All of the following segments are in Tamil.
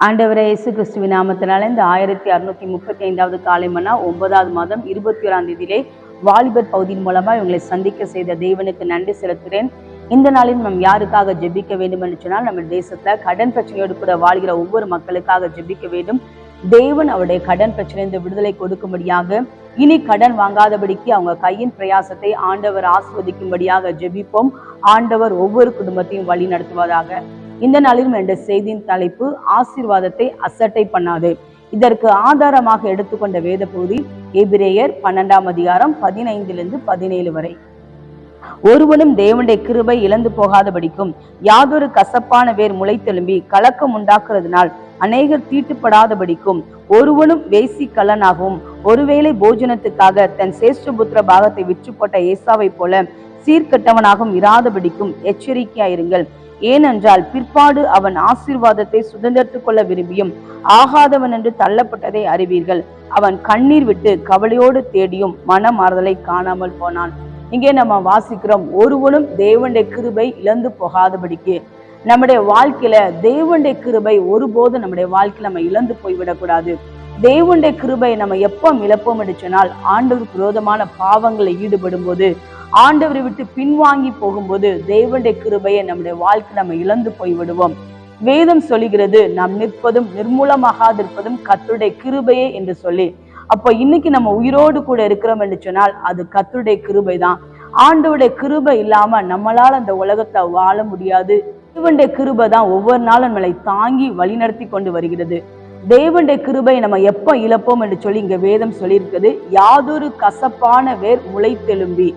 ஆண்டவரே இயேசு கிறிஸ்துவின் நாமத்தினால இந்த ஆயிரத்தி அறுநூத்தி முப்பத்தி ஐந்தாவது காலை மன்னா ஒன்பதாவது மாதம் இருபத்தி ஓராம் தேதியிலே வாலிபர் பகுதியின் மூலமா இவங்களை சந்திக்க செய்த தேவனுக்கு நன்றி செலுத்துகிறேன். இந்த நாளில் நாம் யாருக்காக ஜெபிக்க வேண்டும் என்று சொன்னால் நம்ம தேசத்துல கடன் பிரச்சனையோடு கூட வாழ்கிற ஒவ்வொரு மக்களுக்காக ஜெபிக்க வேண்டும். தேவன் அவருடைய கடன் பிரச்சனையிலிருந்து விடுதலை கொடுக்கும்படியாக இனி கடன் வாங்காதபடிக்கு அவங்க கையின் பிரயாசத்தை ஆண்டவர் ஆஸ்வதிக்கும்படியாக ஜெபிப்போம். ஆண்டவர் ஒவ்வொரு குடும்பத்தையும் வழி நடத்துவதாக இந்த நாளிலும் என்ற செய்தியின் தலைப்பு ஆசீர்வாதத்தை அசட்டை பண்ணாது. இதற்கு ஆதாரமாக எடுத்துக்கொண்ட வேத பகுதி எபிரேயர் பன்னெண்டாம் அதிகாரம் பதினைந்திலிருந்து பதினேழு வரை. ஒருவனும் தேவனுடைய கிருபை இழந்து போகாதபடிக்கும் யாதொரு கசப்பான வேர் முளைத்தெலும்பி கலக்கம் உண்டாக்குறதுனால் அநேகர் தீட்டுப்படாதபடிக்கும் ஒருவனும் வேசி கல்லனாகவும் ஒருவேளை போஜனத்துக்காக தன் சேஷ்டபுத்திர பாகத்தை விற்று போட்ட ஏசாவை போல சீர்கெட்டவனாகவும் இராதபடிக்கும் எச்சரிக்கையாயிருங்கள். ஏனென்றால் பிற்பாடு அவன் ஆசீர்வாதத்தை சுதந்திரத்துக் கொள்ள விரும்பியும் ஆகாதவன் என்று தள்ளப்பட்டதை அறிவீர்கள். அவன் கண்ணீர் விட்டு கவலையோடு தேடியும் மனமாறுதலை காணாமல் போனான். இங்கே நம்ம வாசிக்கிறோம் ஒருவனும் தேவனுடைய கிருபை இழந்து போகாதபடிக்கு. நம்முடைய வாழ்க்கையில தேவனுடைய கிருபை ஒருபோதும் நம்முடைய வாழ்க்கையில நம்ம இழந்து போய்விடக்கூடாது தேவனுடைய கிருபை நம்ம எப்போ இழப்போம் என்று சொன்னால் ஆண்டவர் விரோதமான பாவங்களை ஈடுபடும் போது ஆண்டவரை விட்டு பின்வாங்கி போகும்போது தேவனுடைய கிருபையை நம்முடைய வாழ்க்கை நம்ம இழந்து போய் விடுவோம் வேதம் சொல்லுகிறது நாம் நிற்பதும் நிர்மூலமாகாதிருப்பதும் கத்துடைய கிருபையே என்று சொல்லி. அப்போ இன்னைக்கு நம்ம உயிரோடு கூட இருக்கிறோம் என்று சொன்னால் அது கத்துடைய கிருபை தான் ஆண்டவுடைய கிருபை இல்லாம நம்மளால அந்த உலகத்தை வாழ முடியாது. இவனுடைய கிருபை தான் ஒவ்வொரு நாளும் நம்மளை தாங்கி வழிநடத்தி கொண்டு வருகிறது. தேவனுடைய கிருபை நம்ம எப்போ இழப்போம் என்று சொல்லி இங்க வேதம் சொல்லியிருக்குது. யாதொரு கசப்பான வேர் முளைத்தெலும்பி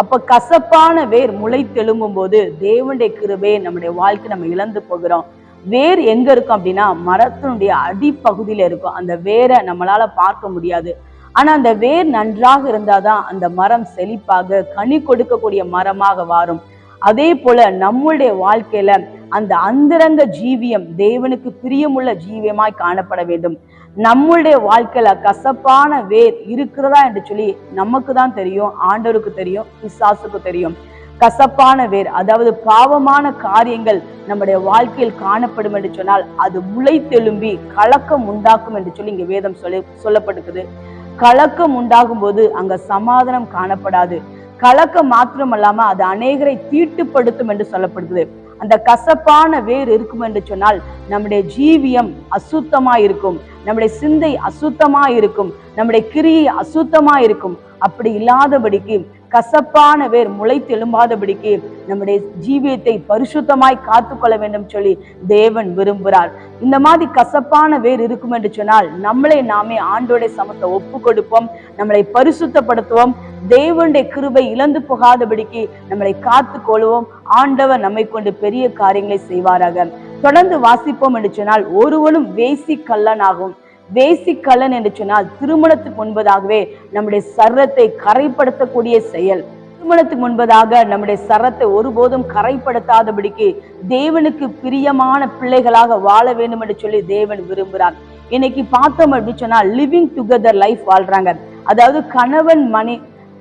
அப்ப கசப்பான வேர் முளைத்தெலும்பும் போது தேவனுடைய கிருபை நம்முடைய வாழ்க்கை நம்ம இழந்து போகிறோம். வேர் எங்க இருக்கும் அப்படின்னா மரத்தினுடைய அடிப்பகுதியில இருக்கும். அந்த வேரை நம்மளால பார்க்க முடியாது. ஆனா அந்த வேர் நன்றாக இருந்தாதான் அந்த மரம் செழிப்பாக கனி கொடுக்கக்கூடிய மரமாக வாரும். அதே போல நம்முடைய வாழ்க்கையில அந்த அந்தரங்க ஜீவியம் தேவனுக்கு பிரியமுள்ள ஜீவியமாய் காணப்பட வேண்டும். நம்முடைய வாழ்க்கையில கசப்பான வேர் இருக்கிறதா என்று சொல்லி நமக்கு தான் தெரியும் ஆண்டவருக்கு தெரியும் பிசாசுக்கு தெரியும். கசப்பான வேர் அதாவது பாவமான காரியங்கள் நம்முடைய வாழ்க்கையில் காணப்படும் என்று சொன்னால் அது முளைத்தெலும்பி கலக்கம் உண்டாக்கும் என்று சொல்லி இங்க வேதம் சொல்லி சொல்லப்பட்டிருக்குது. கலக்கம் உண்டாகும் போது அங்க சமாதானம் காணப்படாது. கலக்கம் மாத்திரமல்லாம அது அநேகரை தீட்டுப்படுத்தும் என்று சொல்லப்படுகிறது அந்த கசப்பான வேர் இருக்கும் என்று சொன்னால் நம்முடைய ஜீவியம் அசுத்தமா இருக்கும் நம்முடைய சிந்தை அசுத்தமா இருக்கும் நம்முடைய கிரியை அசுத்தமா இருக்கும் அப்படி இல்லாதபடிக்கு கசப்பான வேர் முளைத்து எழும்பாதபடிக்கு நம்முடைய ஜீவியத்தை பரிசுத்தமாய் காத்துக்கொள்ள வேண்டும் சொல்லி தேவன் விரும்புகிறார். இந்த மாதிரி கசப்பான வேர் இருக்கும் என்று சொன்னால் நம்மளை நாமே ஆண்டோடைய சமத்தை ஒப்பு கொடுப்போம் நம்மளை பரிசுத்தப்படுத்துவோம். தேவனுடைய கிருபை இழந்து போகாதபடிக்கு நம்மளை காத்து கொள்வோம். ஆண்டவர் நம்மை கொண்டு பெரிய காரியங்களை செய்வாராக. தொடர்ந்து வாசிப்போம் என்று சொன்னால் ஒருவனும் வேசி கல்லனாகும் வேசி கல்லன் என்று சொன்னால் திருமணத்துக்கு முன்பதாகவே நம்முடைய சரத்தை கரைப்படுத்தக்கூடிய செயல். திருமணத்துக்கு முன்பதாக நம்முடைய சரத்தை ஒருபோதும் கரைப்படுத்தாதபடிக்கு தேவனுக்கு பிரியமான பிள்ளைகளாக வாழ வேண்டும் என்று சொல்லி தேவன் விரும்புகிறார். இன்னைக்கு பார்த்தோம் அப்படின்னு சொன்னா லிவிங் டுகெதர் லைஃப் வாழ்றாங்க. அதாவது கணவன் மணி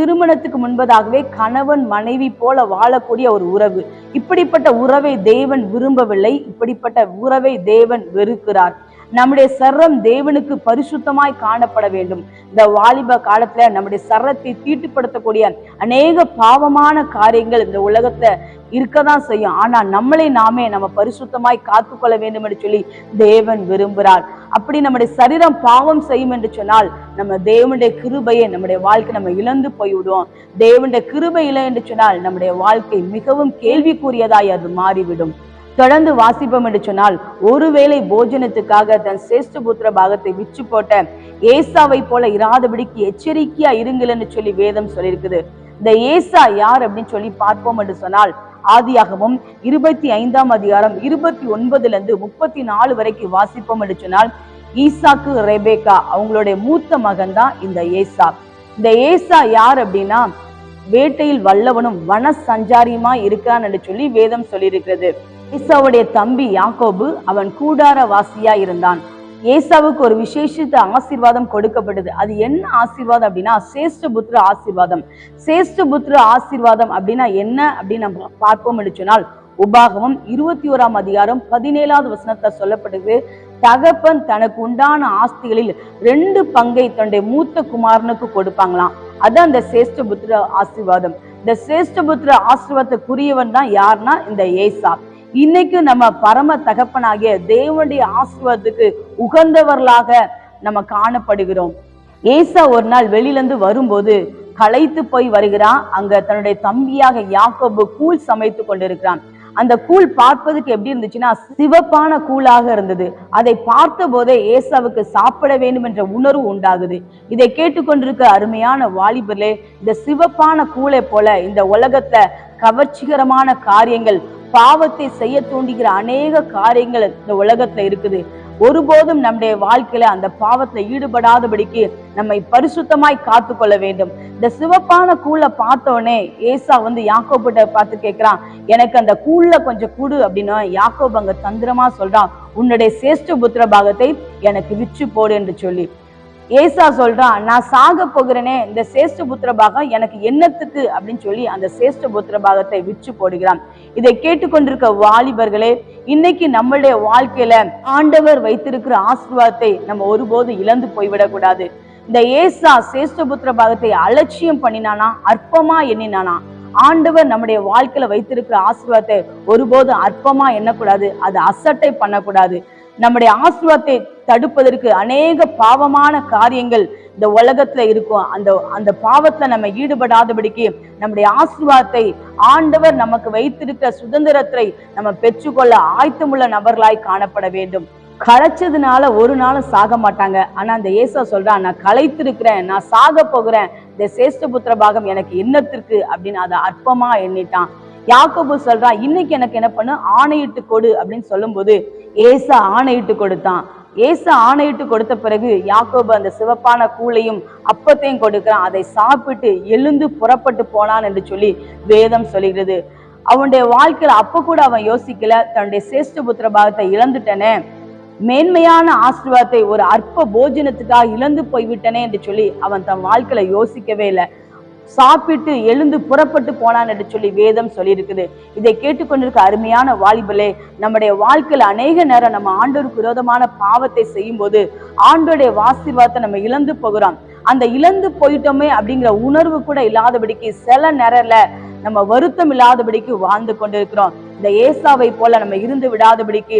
திருமணத்துக்கு முன்பதாகவே கணவன் மனைவி போல வாழக்கூடிய ஒரு உறவு. இப்படிப்பட்ட உறவை தேவன் விரும்பவில்லை. இப்படிப்பட்ட உறவை தேவன் வெறுக்கிறார். நம்முடைய சர்ரம் தேவனுக்கு பரிசுத்தமாய் காணப்பட வேண்டும். இந்த வாலிப காலத்துல நம்முடைய சர்ரத்தை தீட்டுப்படுத்தக்கூடிய அநேக பாவமான காரியங்கள் இந்த உலகத்துல இருக்கதான் செய்யும். ஆனா நம்மளை நாமே நம்ம பரிசுத்தமாய் காத்துக்கொள்ள வேண்டும் என்று சொல்லி தேவன் விரும்புகிறார். அப்படி நம்முடைய சரீரம் பாவம் செய்யும் என்று சொன்னால் நம்ம தேவனுடைய கிருபையை நம்முடைய வாழ்க்கை நம்ம இழந்து போய்விடுவோம். தேவனுடைய கிருபை இல்லை என்று சொன்னால் நம்முடைய வாழ்க்கை மிகவும் கேள்விக்குரியதாய் அது மாறிவிடும். தொடர்ந்து வாசிப்போம் என்று சொன்னால் ஒருவேளை போஜனத்துக்காக தன் சேஷ்டபுத்திர பாகத்தை விச்சு போட்ட ஏசாவை போல இராதபடிக்கு எச்சரிக்கையா இருங்கள் என்று சொல்லி வேதம் சொல்லியிருக்குது. இந்த ஏசா யார் அப்படின்னு சொல்லி பார்ப்போம் என்று சொன்னால் ஆதியாகவும் இருபத்தி ஐந்தாம் அதிகாரம் இருபத்தி ஒன்பதுல இருந்து முப்பத்தி நாலு வரைக்கும் வாசிப்போம் என்று சொன்னால் ஈசாக்கு ரெபேக்கா அவங்களுடைய மூத்த மகன் தான் இந்த ஏசா. இந்த ஏசா யார் அப்படின்னா வேட்டையில் வல்லவனும் வன சஞ்சாரியுமா இருக்கான்னு சொல்லி வேதம் சொல்லியிருக்கிறது. ஏசாவுடைய தம்பி யாக்கோபு அவன் கூடார வாசியா இருந்தான். ஏசாவுக்கு ஒரு விசேஷித்த ஆசீர்வாதம் கொடுக்கப்பட்டது அது என்ன ஆசீர்வாதம் அப்படின்னா சேஷ்டபுத்திர ஆசீர்வாதம். சேஷ்டபுத்திர ஆசீர்வாதம் அப்படின்னா என்ன அப்படின்னு நம்ம பார்ப்போம் சொன்னால் உபாகமம் இருபத்தி ஓராம் அதிகாரம் பதினேழாவது வசனத்தை சொல்லப்படுது தகப்பன் தனக்கு உண்டான ஆஸ்திகளில் ரெண்டு பங்கை தன்னுடைய மூத்த குமாரனுக்கு கொடுப்பாங்களாம். அதான் அந்த சேஷ்டபுத்திர ஆசீர்வாதம். இந்த சேஷ்டபுத்திர ஆசீர்வாதத்துக்குரியவன் தான் யாருன்னா இந்த ஏசா. இன்னைக்கு நம்ம பரம தகப்பனாகிய தேவனுடைய ஆசீர்வாதத்துக்கு உகந்தவர்களாக நம்ம காணப்படுகிறோம். ஏசா ஒரு நாள் வெளியிலேருந்து வரும்போது களைத்து போய் வருகிறான். அங்க தன்னுடைய தம்பியாக யாக்கோபு கூழ் சமைத்து கொண்டிருக்கிறான். அந்த கூழ் பார்ப்பதுக்கு எப்படி இருந்துச்சுன்னா சிவப்பான கூழாக இருந்தது. அதை பார்த்த போதே ஏசாவுக்கு சாப்பிட வேண்டும் என்ற உணர்வு உண்டாகுது. இதை கேட்டுக்கொண்டிருக்க அருமையான வாலிபர்களே இந்த சிவப்பான கூளை போல இந்த உலகத்துல கவர்ச்சிகரமான காரியங்கள் பாவத்தை செய்ய தூண்டுகிற அநேக காரியங்கள் இந்த உலகத்துல இருக்குது. ஒருபோதும் நம்முடைய வாழ்க்கையில அந்த பாவத்துல ஈடுபடாதபடிக்கு நம்மை பரிசுத்தமாய் காத்து கொள்ள வேண்டும். இந்த சிவப்பான கூழை பார்த்த உடனே ஏசா வந்து யாக்கோபிட்ட பார்த்து கேட்கிறான் எனக்கு அந்த கூழ்ல கொஞ்சம் கூடு அப்படின்னா யாக்கோப் அங்க தந்திரமா சொல்றான் உன்னுடைய சேஷ்ட புத்திர பாகத்தை எனக்கு விற்று போடு என்று சொல்லி. ஏசா சொல்றான் நான் சாக போகிறேனே இந்த சேஷ்ட புத்திர பாகம் எனக்கு என்னத்துக்கு? அப்படின்னு சொல்லி அந்த சேஷ்ட புத்திர பாகத்தை விற்று போடுகிறான். இதை கேட்டுக்கொண்டிருக்க வாலிபர்களே இன்னைக்கு நம்மளுடைய வாழ்க்கையில ஆண்டவர் வைத்திருக்கிற ஆசீர்வாதத்தை நம்ம ஒருபோதும் இழந்து போய்விடக்கூடாது. இந்த ஏசா சேஷ்டபுத்திர பாகத்தை அலட்சியம் பண்ணினானா அற்பமா எண்ணினானா? ஆண்டவர் நம்முடைய வாழ்க்கையில வைத்திருக்கிற ஆசீர்வாதத்தை ஒருபோதும் அற்பமா எண்ணக்கூடாது அது அசட்டை பண்ணக்கூடாது. நம்முடைய ஆசீர்வாதத்தை தடுப்பதற்கு அநேக பாவமான காரியங்கள் இந்த உலகத்துல இருக்கும். அந்த அந்த பாவத்துல நம்ம ஈடுபடாதபடிக்கு நம்முடைய ஆசீர்வாதத்தை ஆண்டவர் நமக்கு வைத்திருக்கிற சுதந்திரத்தை நம்ம பெற்றுக்கொள்ள ஆயத்தமுள்ள நபர்களாய் காணப்பட வேண்டும். களைச்சதுனால ஒரு நாளும் சாக மாட்டாங்க. ஆனா அந்த ஏசா சொல்றான் நான் களைத்திருக்கிறேன் நான் சாக போகிறேன். இந்த சேஷ்டபுத்திர பாகம் எனக்கு என்னத்திற்கு? அப்படின்னு அதை அற்பமா எண்ணிட்டான். யாக்கோபு சொல்றான் இன்னைக்கு எனக்கு என்ன பண்ணு? ஆணையிட்டு கொடு. அப்படின்னு சொல்லும்போது ஏசா ஆணையிட்டு கொடுத்தான். ஏசு ஆணையிட்டு கொடுத்த பிறகு யாக்கோபு அந்த சிவப்பான கூழையும் அப்பத்தையும் கொடுக்கிறான். அதை சாப்பிட்டு எழுந்து புறப்பட்டு போனான் என்று சொல்லி வேதம் சொல்லுகிறது. அவனுடைய வாழ்க்கையில அப்ப கூட அவன் யோசிக்கல. தன்னுடைய சேஷ்ட புத்திர பாகத்தை இழந்துட்டனே. மேன்மையான ஆசீர்வாதத்தை ஒரு அற்ப போஜனத்துக்காக இழந்து போய்விட்டனே என்று சொல்லி அவன் தன் வாழ்க்கையில யோசிக்கவே இல்லை. சாப்பிட்டு எழுந்து புறப்பட்டு போனான் என்று சொல்லி வேதம் சொல்லியிருக்குது. இதை கேட்டுக்கொண்டிருக்க அருமையான வாலிபலே நம்முடைய வாழ்க்கையில அநேக நேரம் நம்ம ஆண்டோருக்கு விரோதமான பாவத்தை செய்யும் போது ஆண்டோடைய ஆசீர்வாதத்தை நம்ம இழந்து போகிறோம். அந்த இழந்து போயிட்டோமே அப்படிங்கிற உணர்வு கூட இல்லாதபடிக்கு சில நேரம்ல நம்ம வருத்தம் இல்லாதபடிக்கு வாழ்ந்து கொண்டிருக்கிறோம். இந்த ஏசாவை போல நம்ம இருந்து விடாதபடிக்கு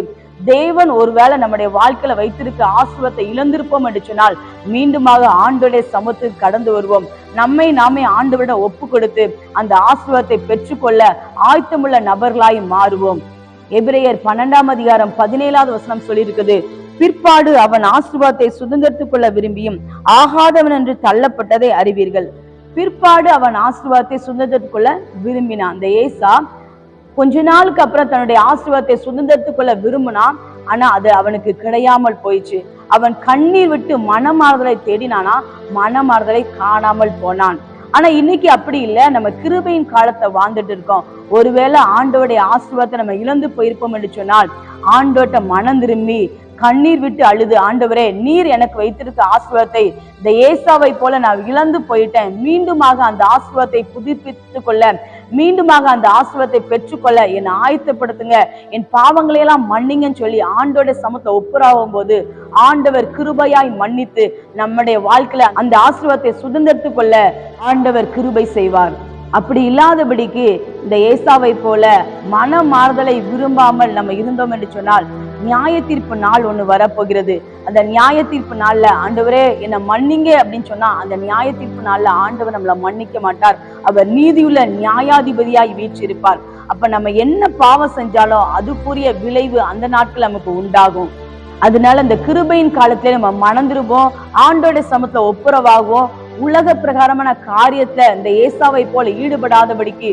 தேவன் ஒருவேளை நம்முடைய வாழ்க்கையில வைத்திருக்க ஆசுரத்தை இழந்திருப்போம் என்று சொன்னால் மீண்டுமாக ஆண்டோடைய சமத்துக்கு கடந்து வருவோம். நம்மை நாமே ஆண்டுவிட ஒப்பு கொடுத்து அந்த ஆசுரத்தை பெற்றுக்கொள்ள ஆயத்தமுள்ள நபர்களாய் மாறுவோம். எபிரேயர் பன்னெண்டாம் அதிகாரம் பதினேழாவது வசனம் சொல்லியிருக்குது பிற்பாடு அவன் ஆசிர்வாதத்தை சுதந்திரத்துக் கொள்ள விரும்பியும் ஆகாதவன் என்று தள்ளப்பட்டதை அறிவீர்கள். பிற்பாடு அவன் ஆசிர்வாதத்தை சுதந்திரத்துக் கொள்ள விரும்பினான். அந்த ஏசா கொஞ்ச நாளுக்கு அப்புறம் தன்னுடைய ஆசீர்வாதத்தை சுதந்திரத்துக்குள்ள விரும்பினான். ஆனா அது அவனுக்கு கிடையாமல் போயிடுச்சு. அவன் கண்ணீர் விட்டு மனமாறுதலை தேடினானா மனமாறுதலை காணாமல் போனான். ஆனா இன்னைக்கு அப்படி இல்லை. நம்ம கிருபையின் காலத்தை வாழ்ந்துட்டு இருக்கோம். ஒருவேளை ஆண்டோடைய ஆசீர்வாதத்தை நம்ம இழந்து போயிருப்போம் என்று சொன்னால் ஆண்டோட்ட மனம் திரும்பி கண்ணீர் விட்டு அழுது ஆண்டவரே நீர் எனக்கு வைத்திருக்க ஆசீர்வாதத்தை இந்த ஏசாவை போல நான் இழந்து போயிட்டேன். மீண்டுமாக அந்த ஆசீர்வாதத்தை புதுப்பித்து கொள்ள மீண்டுமாக அந்த ஆசீர்வாதத்தை பெற்றுக்கொள்ள என்னை ஆயத்தப்படுத்துங்க. என் பாவங்களையெல்லாம் மன்னிங்கன்னு சொல்லி ஆண்டோட சமத்தை ஒப்புராகும் போது ஆண்டவர் கிருபையாய் மன்னித்து நம்முடைய வாழ்க்கையில அந்த ஆசீர்வாதத்தை சுதந்திரத்துக் கொள்ள ஆண்டவர் கிருபை செய்வார். அப்படி இல்லாதபடிக்கு இந்த ஏசாவை போல மன மாறுதலை விரும்பாமல் நம்ம இருந்தோம் என்று சொன்னால் நியாய தீர்ப்பு நாள் ஒன்று வரப்போகிறது. அந்த நியாய தீர்ப்பு நாளில் ஆண்டவரே என்னை மன்னிங்க அப்படின்னு சொன்னால் அந்த நியாய தீர்ப்பு நாளில் ஆண்டவர் நம்மளை மன்னிக்க மாட்டார். அவர் நீதியுள்ள நியாயாதிபதியாய் வீற்றிருப்பார். அப்போ நம்ம என்ன பாவம் செஞ்சாலும் அதுக்குரிய விளைவு அந்த நாட்கள் நமக்கு உண்டாகும். அதனால அந்த கிருபையின் காலத்திலே நம்ம மணந்துருவோம் ஆண்டோட சமத்துல ஒப்புரவாகுவோம். உலக பிரகாரமான காரியத்துல இந்த ஏசாவை போல ஈடுபடாதபடிக்கு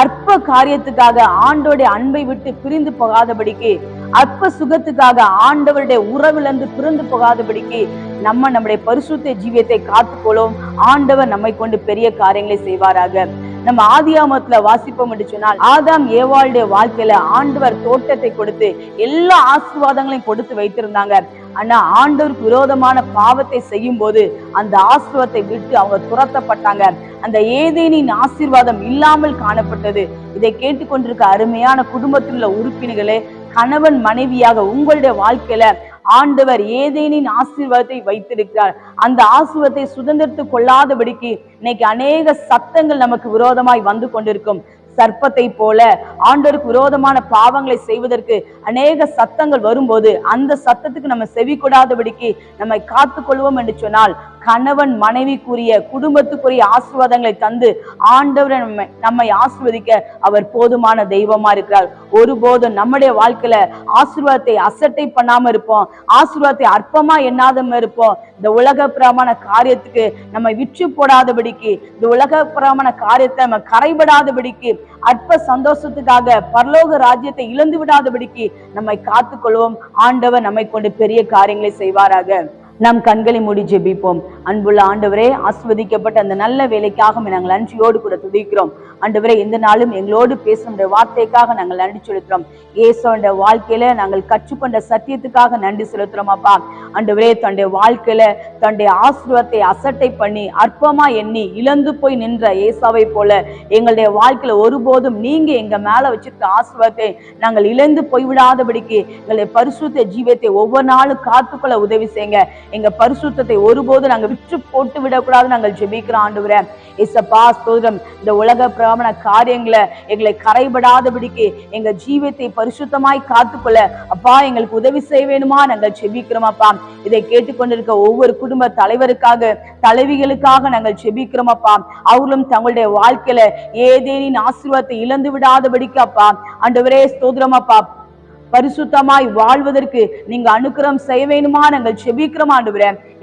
அற்ப காரியத்துக்காக ஆண்டோடைய அன்பை விட்டு பிரிந்து போகாதபடிக்கு அற்ப சுகத்துக்காக ஆண்டவருடைய உறவிலிருந்து பிரிந்து போகாதபடிக்கு நம்ம நம்முடைய பரிசுத்த ஜீவியத்தை காத்துக்கொள்ளும் ஆண்டவர் நம்மை கொண்டு பெரிய காரியங்களை செய்வாராக. நம்ம ஆதியாமத்துல வாசிப்போம் என்று சொன்னால் ஆதாம் ஏவாளுடைய வாழ்க்கையில ஆண்டவர் தோட்டத்தை கொடுத்து எல்லா ஆசீர்வாதங்களையும் கொடுத்து வைத்திருந்தாங்க. ஆனா ஆண்டவருக்கு விரோதமான பாவத்தை செய்யும் போது அந்த ஆசீர்வாதத்தை விட்டு அவங்க துரத்தப்பட்டாங்க. அந்த ஏதேனின் ஆசீர்வாதம் இல்லாமல் காணப்பட்டது. இதை கேட்டுக்கொண்டிருக்க அருமையான குடும்பத்தில் உள்ள உறுப்பினர்களே கணவன் மனைவியாக உங்களுடைய வாழ்க்கையில ஆண்டவர் ஏதேனின் ஆசீர்வாதத்தை வைத்திருக்கிறார். அந்த ஆசீர்வாதத்தை சுதந்திரத்து கொள்ளாதபடிக்கு இன்னைக்கு அநேக சத்தங்கள் நமக்கு விரோதமாய் வந்து கொண்டிருக்கும். சர்ப்பத்தை போல ஆண்டவருக்கு விரோதமான பாவங்களை செய்வதற்கு அநேக சத்தங்கள் வரும்போது அந்த சத்தத்துக்கு நம்ம செவி கொடாதபடிக்கு நம்மை காத்து கொள்வோம் என்று சொன்னால் கணவன் மனைவிக்குரிய குடும்பத்துக்குரிய ஆசீர்வாதங்களை தந்து ஆண்டவரை நம்மை நம்மை ஆசிர்வதிக்க அவர் போதுமான தெய்வமா இருக்கிறார். ஒருபோதும் நம்முடைய வாழ்க்கையில ஆசீர்வாதத்தை அசட்டை பண்ணாம இருப்போம். ஆசீர்வாதத்தை அற்பமா எண்ணாதம இருப்போம். இந்த உலகப்புறமான காரியத்துக்கு நம்ம விற்று போடாதபடிக்கு இந்த உலகப்புறமான காரியத்தை நம்ம கரைபடாதபடிக்கு அற்ப சந்தோஷத்துக்காக பரலோக ராஜ்யத்தை இழந்து விடாதபடிக்கு நம்மை காத்துக்கொள்வோம். ஆண்டவர் நம்மை கொண்டு பெரிய காரியங்களை செய்வாராக. நம் கண்களை மூடி ஜெபிப்போம். அன்புள்ள ஆண்டவரே ஆஸ்வதிக்கப்பட்ட அந்த நல்ல வேலைக்காக நாங்கள் அன்றியோடு கூட துதிக்கிறோம். ஆண்டவரே இந்த நாளும் எங்களோடு பேசுகிற வார்த்தைக்காக நாங்கள் நன்றி செலுத்துறோம் ஏசோண்ட வாழ்க்கையில நாங்கள் கற்றுக்கொண்ட சத்தியத்துக்காக நன்றி செலுத்துறோம் அப்பா. ஆண்டவரே தன்னுடைய வாழ்க்கையில தன்னுடைய ஆசிர்வத்தை அசட்டை பண்ணி அற்பமா எண்ணி இழந்து போய் நின்ற ஏசாவை போல எங்களுடைய வாழ்க்கையில ஒருபோதும் நீங்க எங்க மேல வச்சிருக்க ஆசிர்வத்தை நாங்கள் இழந்து போய்விடாதபடிக்கு எங்களுடைய பரிசுத்த ஜீவியத்தை ஒவ்வொரு நாளும் காத்துக்கொள்ள உதவி செய்யுங்க. எங்க பரிசுத்தத்தை ஒருபோதும் நாங்க விற்று போட்டு விடக்கூடாது நாங்கள் ஜெபிக்கிறோம் ஆண்டு இசப்பா ஸ்தோத்திரம். இந்த உலக பிராமண காரியங்களை எங்களை கரைபடாதபடிக்கு எங்க ஜீவியத்தை பரிசுத்தமாய் காத்துக்கொள்ள அப்பா எங்களுக்கு உதவி செய்ய வேணுமா நாங்கள் செபிக்கிறோமாப்பா. இதை கேட்டுக்கொண்டிருக்க ஒவ்வொரு குடும்ப தலைவருக்காக தலைவிகளுக்காக நாங்கள் செபிக்கிறோமப்பா. அவர்களும் தங்களுடைய வாழ்க்கையில ஏதேனின் ஆசீர்வாதத்தை இழந்து விடாதபடிக்கு அப்பா. ஆண்டவரே ஸ்தோத்திரம் அப்பா பரிசுத்தமாய் வாழ்வதற்கு நீங்க அனுக்கிரம் செய்ய வேணுமா நாங்கள் செபிக்கிறோம்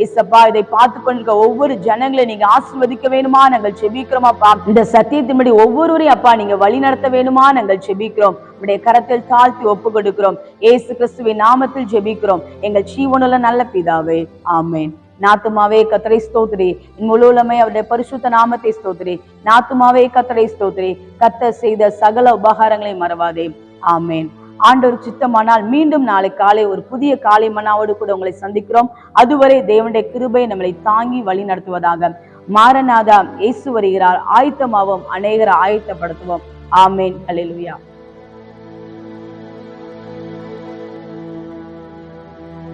இசப்பா இதை பார்த்து கொண்டிருக்க ஒவ்வொரு ஜனங்களை நீங்க ஆசிர்வதிக்க வேணுமா நாங்கள் செபிக்கிறோமாப்பா இந்த சத்தியத்தின்படி ஒவ்வொருவரையும் அப்பா நீங்க வழி நடத்த வேணுமா நாங்கள் செபிக்கிறோம். உடைய கரத்தில் தாழ்த்தி ஒப்பு கொடுக்கிறோம். ஏசு கிறிஸ்துவின் நாமத்தில் ஜெபிக்கிறோம் எங்கள் ஜீவனுள்ள நல்ல பிதாவே. ஆமேன். நாத்துமாவே கத்தரை ஸ்தோத்ரி முழுலமே அவருடைய பரிசுத்த நாமத்தை ஸ்தோத்ரி நாத்துமாவே கத்தரை ஸ்தோத்ரி கத்த செய்த சகல உபகாரங்களை மறவாதே. ஆமேன். ஆண்டவர் சித்தமானால் மீண்டும் நாளை காலை ஒரு புதிய காலை மனாவோடு கூட உங்களை சந்திக்கிறோம். அதுவரை தேவனுடைய கிருபை நம்மளை தாங்கி வழி நடத்துவதாக. மாரநாதா இயேசு வருகிறார். ஆயத்தமாவோம் அநேகரை ஆயத்தப்படுத்துவோம். ஆமேன். அல்லேலூயா